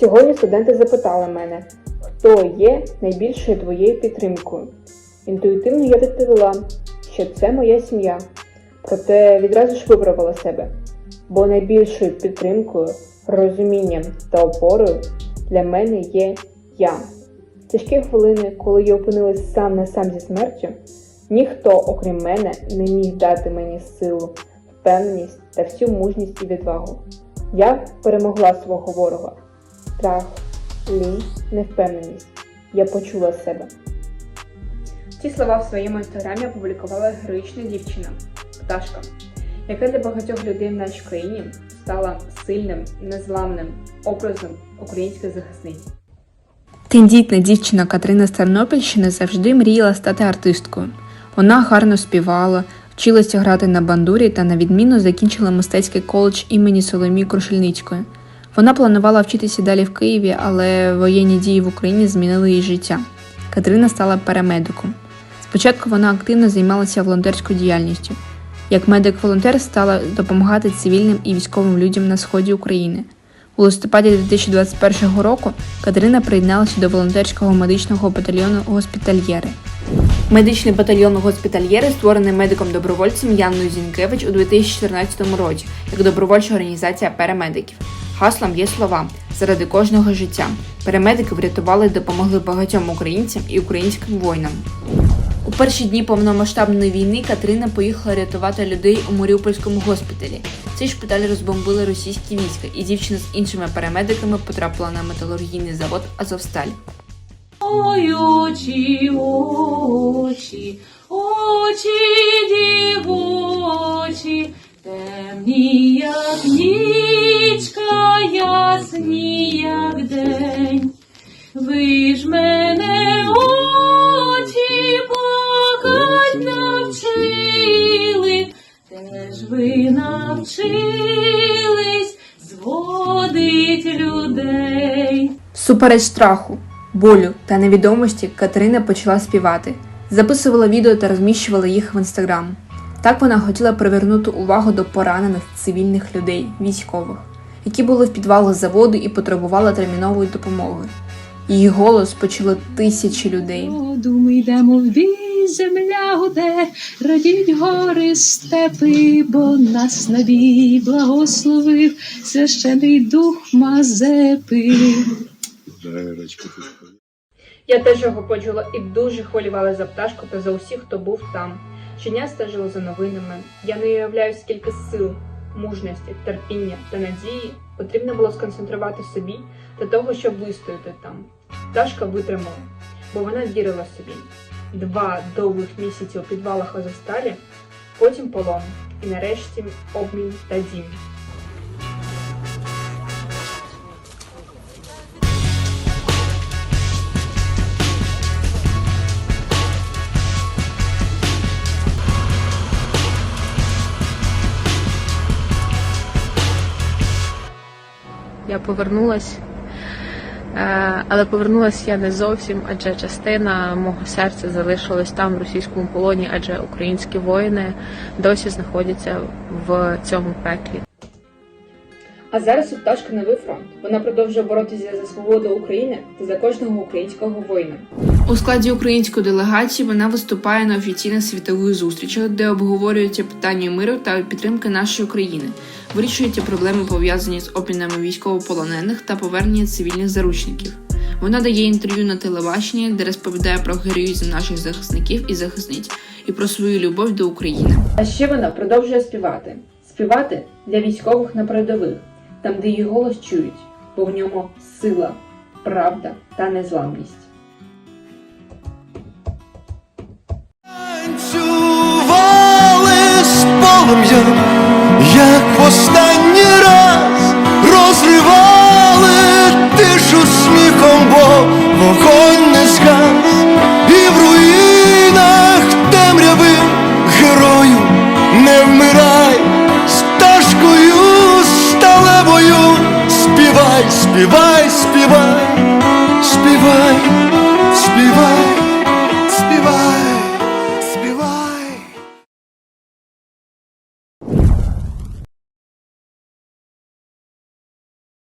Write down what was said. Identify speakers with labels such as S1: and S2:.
S1: Сьогодні студенти запитали мене, хто є найбільшою твоєю підтримкою. Інтуїтивно я відповіла, що це моя сім'я. Проте відразу ж виправила себе, бо найбільшою підтримкою, розумінням та опорою для мене є я. Тяжкі хвилини, коли я опинилась сам на сам зі смертю, ніхто, окрім мене, не міг дати мені силу, впевненість та всю мужність і відвагу. Я перемогла свого ворога. Страх, лінь, невпевненість. Я почула себе. Ці слова в своєму інстаграмі опублікувала героїчна дівчина Пташка, яка для багатьох людей в нашій країні стала сильним, незламним образом української захисниці.
S2: Тендітна дівчина Катерина з Тернопільщини завжди мріяла стати артисткою. Вона гарно співала, вчилася грати на бандурі та на відміну закінчила мистецький коледж імені Соломії Крушельницької. Вона планувала вчитися далі в Києві, але воєнні дії в Україні змінили її життя. Катерина стала парамедиком. Спочатку вона активно займалася волонтерською діяльністю. Як медик-волонтер стала допомагати цивільним і військовим людям на сході України. У листопаді 2021 року Катерина приєдналася до волонтерського медичного батальйону Госпітальєри. Медичний батальйон Госпітальєри створений медиком-добровольцем Янною Зінкевич у 2014 році як добровольча організація парамедиків. Гаслом є слова заради кожного життя. Парамедики врятували і допомогли багатьом українцям і українським воїнам. У перші дні повномасштабної війни Катерина поїхала рятувати людей у Маріупольському госпіталі. Цей шпиталь розбомбили російські війська, і дівчина з іншими парамедиками потрапила на металургійний завод Азовсталь.
S3: Ой, очі, очі, очі дівочі, темні, як нічка, ясні, як день. Ви ж мене очі плакать навчили, теж ви навчились зводить людей.
S2: Супереч страху, болю та невідомості Катерина почала співати, записувала відео та розміщувала їх в інстаграм. Так вона хотіла привернути увагу до поранених цивільних людей, військових, які були в підвалах заводу і потребували термінової допомоги. Її голос почули тисячі людей.
S3: Ми йдемо в бій, земля гуде, радіть гори степи, бо нас на бій благословив священий дух Мазепи.
S1: Я теж його почула і дуже хвилювала за пташку та за усіх, хто був там. Щодня стежила за новинами. Я не уявляю, скільки сил, мужності, терпіння та надії потрібно було сконцентрувати собі для того, щоб вистояти там. Пташка витримала, бо вона вірила собі. Два довгих місяці у підвалах Азовсталі, потім полон, і нарешті обмін та дім.
S4: Я повернулась. Е, Але повернулася я не зовсім, адже частина мого серця залишилась там в російському полоні, адже українські воїни досі знаходяться в цьому пеклі.
S1: А зараз у пташки новий фронт. Вона продовжує боротися за свободу України та за кожного українського воїна.
S2: У складі української делегації вона виступає на офіційних світових зустрічах, де обговорюються питання миру та підтримки нашої країни, вирішуються проблеми пов'язані з обмінами військовополонених та повернення цивільних заручників. Вона дає інтерв'ю на телебаченні, де розповідає про героїзм наших захисників і захисниць і про свою любов до України.
S1: А ще вона продовжує співати. Співати для військових на передових, там, де її голос чують, бо в ньому сила, правда та незламність.
S5: Танцювали з полум'ям, як в останній раз розривали тишу сміхом, бо вогонь співай, співай,